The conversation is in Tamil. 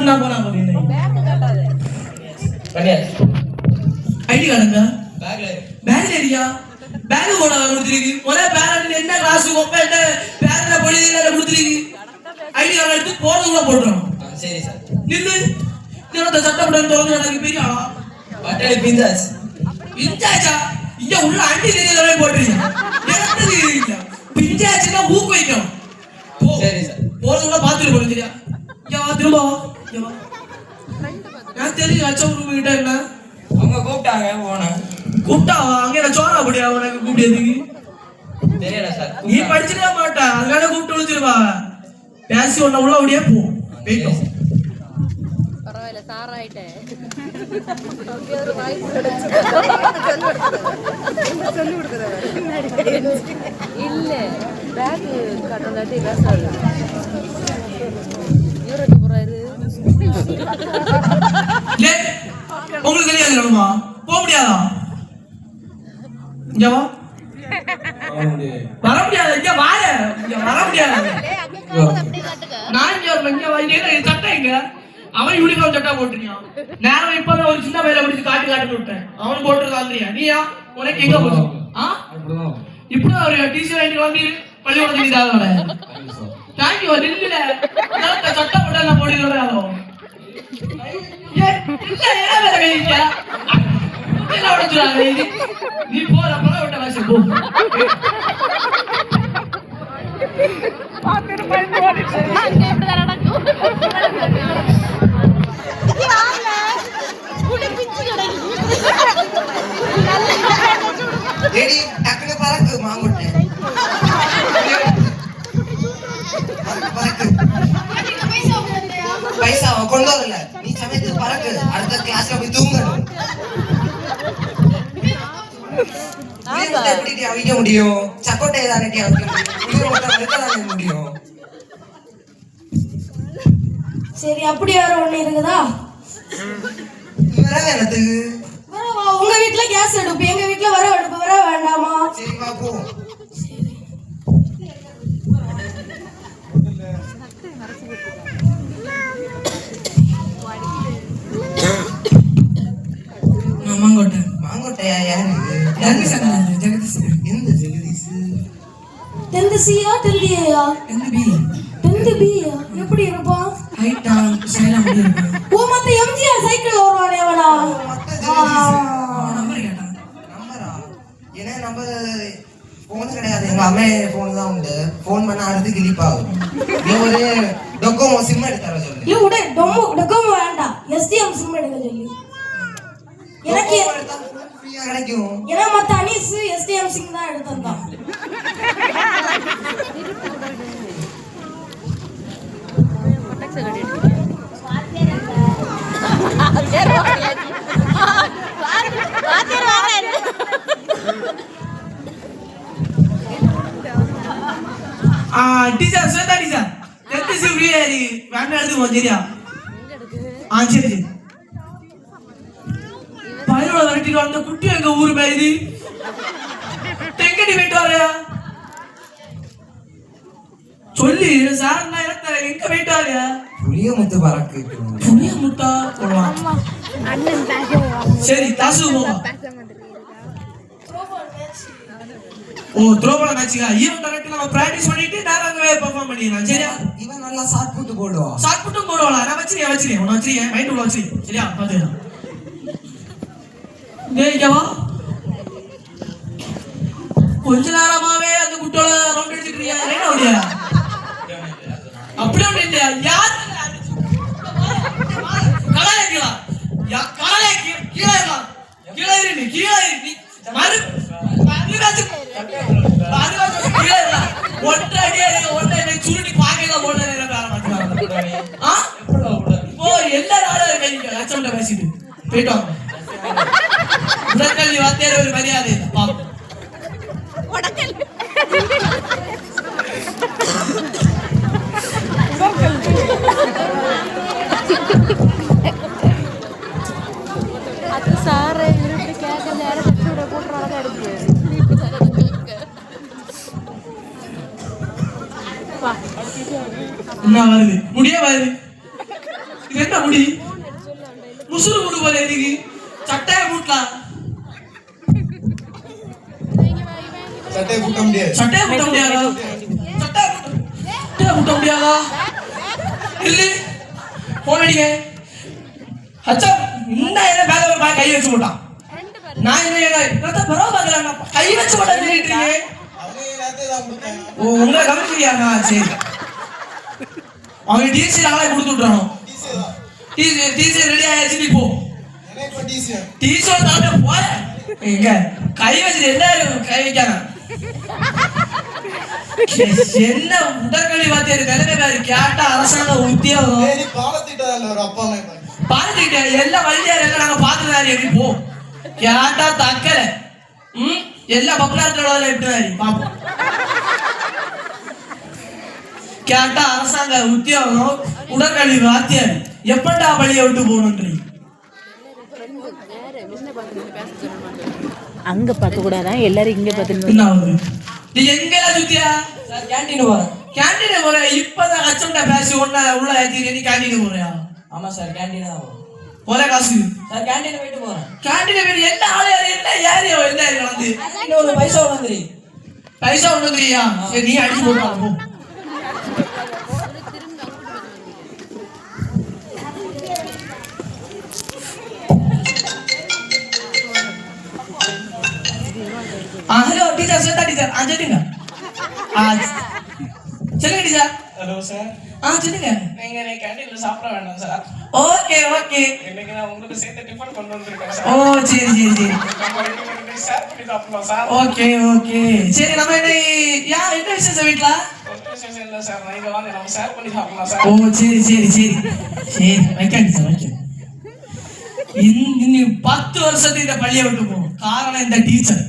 என்ன போனா அப்படின்னு ஐடி கார்டுங்க பேக்ல ஐடியா பேங்க் போட கொடுத்துருக்கு ஒரே பேரண்ட் என்ன காசு? கொப்பேட்ட பேரண்ட பொழுதுல கொடுத்துருக்கு ஐடி கார்டு எடுத்து போறதுக்குள்ள போட்டுரும் சரி சார். நில்லு. இதோட சட்டப்படம் தோணுது எனக்கு பெரிய ஆளா? பட்டாளி பிந்தாஸ் பிஞ்சாச்சா? இங்க உள்ள அண்டி தெரியலவே போட்டுருங்க எனக்கு தெரியல பிஞ்சாச்சுன்னா ஊக்கு வைக்கும் போ. சரி சார். போறதுக்குள்ள பாத்துட்டு இங்க வா திரும்ப நான் தெரியும் அச்சம் ரூம் கிட்ட என்ன? அவங்க கூப்பிட்டாங்க போனேன் கூப்பிட்டா வா அங்க என்ன சோறா அப்படியா உனக்கு கூப்பிட்டதுக்கு தெரியல சார் நீ படிச்சிருக்க மாட்டா. அதனால கூப்பிட்டு விழுச்சிருவா பேசி ஒன்ன உள்ள அப்படியே போ. போயிட்டோம். பரவாயில்ல இல்ல பேக் போறாரு லே உங்களுக்கு தெரியாது வேணுமா போக முடியாதா? இங்க வா. வர முடியாது இங்க வாய இங்க வர முடியாது. நான் இங்க இங்க வா. இங்க என்ன சட்டை இங்க? அவன் யூனிஃபார்ம் சட்டை போட்டுருக்கான். நேரம் இப்பதான் ஒரு சின்ன பையில பிடிச்சு காட்டு காட்டு விட்டேன். அவன் போட்டுருக்கான் நீயா? உனக்கு எங்க போச்சு? ஆ? இப்படிதான் ஒரு டீச்சர் ஆயிட்டு வந்து இதாக தேங்க்யூ நில்லுல சட்டை போட்டு நான் போட்டு நீ போற பழ விட்ட வாசி போ எடி அவிக்க முடியும்? சக்கோட்டை தானே அவிக்க முடியும்? முடியும்? சரி அப்படி வேற ஒண்ணு இருக்குதா? வர எனக்கு வேற வா, உங்க வீட்ல கேஸ் அடுப்பு எங்க வீட்ல வர அடுப்பு வர வேண்டாமா? சரி மாங்கோட்டை மாங்கோட்டையா யாரு எந்த ஜெகதீஷ் டென்த் சியா டெல்லியா எந்த பி டென்த் பியா எப்படி இருப்பான் ஹைட்டா ஸ்டைலா முடி இருக்கும் ஓ மத்த எம்ஜிஆர் சைக்கிள் வருவானே அவனா? நம்பர் கேட்டான். நம்பரா? ஏன்னா நம்ம போன் கிடையாது. எங்க அம்மா போன் தான் உண்டு. போன் பண்ண அடுத்து கிளிப்பாகும் நீ ஒரு டொக்கோமோ சிம் எடுத்து தர சொல்லு. இல்ல விட. டொம்மு டொக்கோமோ வேண்டாம். எஸ்டிஎம் சிம் எடுக்க சொல்லி. எனக்கு கிடைக்கும். ஏன்னா மத்த அனீஸ் எஸ்டிஎம் சிம் தான் எடுத்திருந்தான் ஆ teacher Shweta teacher. Tenth C free ஆயி வேண்டாம் எடுத்துக்கோ சரியா? ஆ சரி சரி. பயிரோட விரட்டிட்டு வந்த குட்டி எங்க ஊரு பயிரு தெங்கடி போயிட்டு வரையா? சொல்லி சார் நான் எங்க போயிட்டு வரையா புளிய முத்து பறக்கு புளிய முட்டா போடலாம் சரி தாசு போவா ஓ த்ரோபால் மேட்சுக்கா? ஈவன் கரெக்ட் நம்ம பிராக்டிஸ் பண்ணிட்டு நேரம் அங்கே பெர்ஃபார்ம் பண்ணிடலாம். சரியா? இவன் நல்லா ஷார்ட் புட்டு போடுவான் ஷார்ட் புட்டும் போடுவாளா? நான் வச்சிருக்கேன் வச்சிருக்கேன். உன வச்சிருக்கேன். மைண்ட் உள்ள வச்சிருக்கேன் சரியா? பாத்துக்கலாம் டேய் கொஞ்ச நேரமாவே அந்த குட்டோட ரவுண்ட் அடிச்சிட்டு இருக்கியா அப்படி அப்படி இல்லையா யார் கீழே இருக்கலாம் வேற போயிட்டு வாங்க உடற்கல்வி வாத்தியார் ஒரு மரியாதை இல்லை. பாப்போம் அது சாரை இருட்டு கேட்க நேரம் கட்டி விட போட்டுறாங்க எடுத்து வா என்ன வருது முடிய வருது இது என்ன முடி முசுறு முடி போல இருக்கு சட்டையை கூட்ட முடியாது. சட்டையை முட்ட முடியாதா? சட்டையை முட்ட முடியாதா? இல்ல. போன் அச்சா இந்த என்ன பேல ஒரு பையன் கை வச்சு போட்டான்? நான் என்ன என்ன என்னத்த பரவ பார்க்கல கை வச்சு போட்டான் சொல்லிட்டு ஓ உங்களை கவனிக்கிறியாண்ணா சரி. அவங்க டிசி நாளே கொடுத்து விட்றானோ டிசி டிசி ரெடி ஆயாச்சு நீ போ. டிசி டிசி தாண்ட போற எங்க? கை வச்சுட்டு என்ன கை வைக்காம என்ன உடற்கல்வி வாத்தியார் பாரு கேட்டா அரசாங்க உத்தியோகம். சரி பாலத்திட்டதால ஒரு அப்பா அம்மா இருப்பாங்க. பாத்துக்கிட்ட எல்லா வழியார் எல்லாம் நாங்க எப்படி போ. கேட்டா தக்கல. ம்? எல்லா எப்படி பாப்போம். கேட்டா அரசாங்க உத்தியோகம் உடற்கல்வி வாத்தியார் எப்படா வழியை விட்டு போகணுன்றீங்க அங்க பார்க்க கூடாதா? எல்லாரும் இங்க பார்த்து என்ன ஆகுது? நீ எங்கெல்லாம் சுத்தியா? சார் கேண்டீன் போறேன். கேண்டீன் போற இப்பதான் கச்சோண்ட பேசி ஒன்ன உள்ள ஏத்தி நீ கேண்டீன் போறியா? ஆமா சார் கேண்டீன் தான் போறேன். போல காசு. சார் கேண்டீன் போயிட்டு போறேன். கேண்டீன் பேர் என்ன ஆளு என்ன ஏரியா என்ன ஏரியா வந்து பைசா வந்துரு. பைசா ஒண்ணு தெரியா சரி நீ அடிச்சு போட்டு ஹலோ டீச்சர் சேட்டா டீச்சர் ஆ சொல்லுங்க சொல்லுங்க டீச்சர் ஹலோ சார் ஆ சொல்லுங்க நீங்க இன்னைக்கு கேண்டீன்ல சாப்பிட வேண்டாம் சார் ஓகே ஓகே இன்னைக்கு நான் உங்களுக்கு சேர்த்து டிஃபன் கொண்டு வந்திருக்கேன் சார் ஓ சரி சரி சரி ஷேர் பண்ணி சாப்பிடலாம் சார் ஓகே ஓகே சரி நம்ம என்ன யா என்ன விசேஷம் வீட்ல ஒரு விசேஷம் இல்லை சார் நீங்க வாங்க நம்ம ஷேர் பண்ணி சாப்பிடலாம் ஓ சார் சரி சரி சரி சரி வைக்காண்டி சார் வைக்க இன்னும் பத்து வருஷத்துக்கு இந்த பள்ளியை விட்டு போகும் காரணம் இந்த டீச்சர்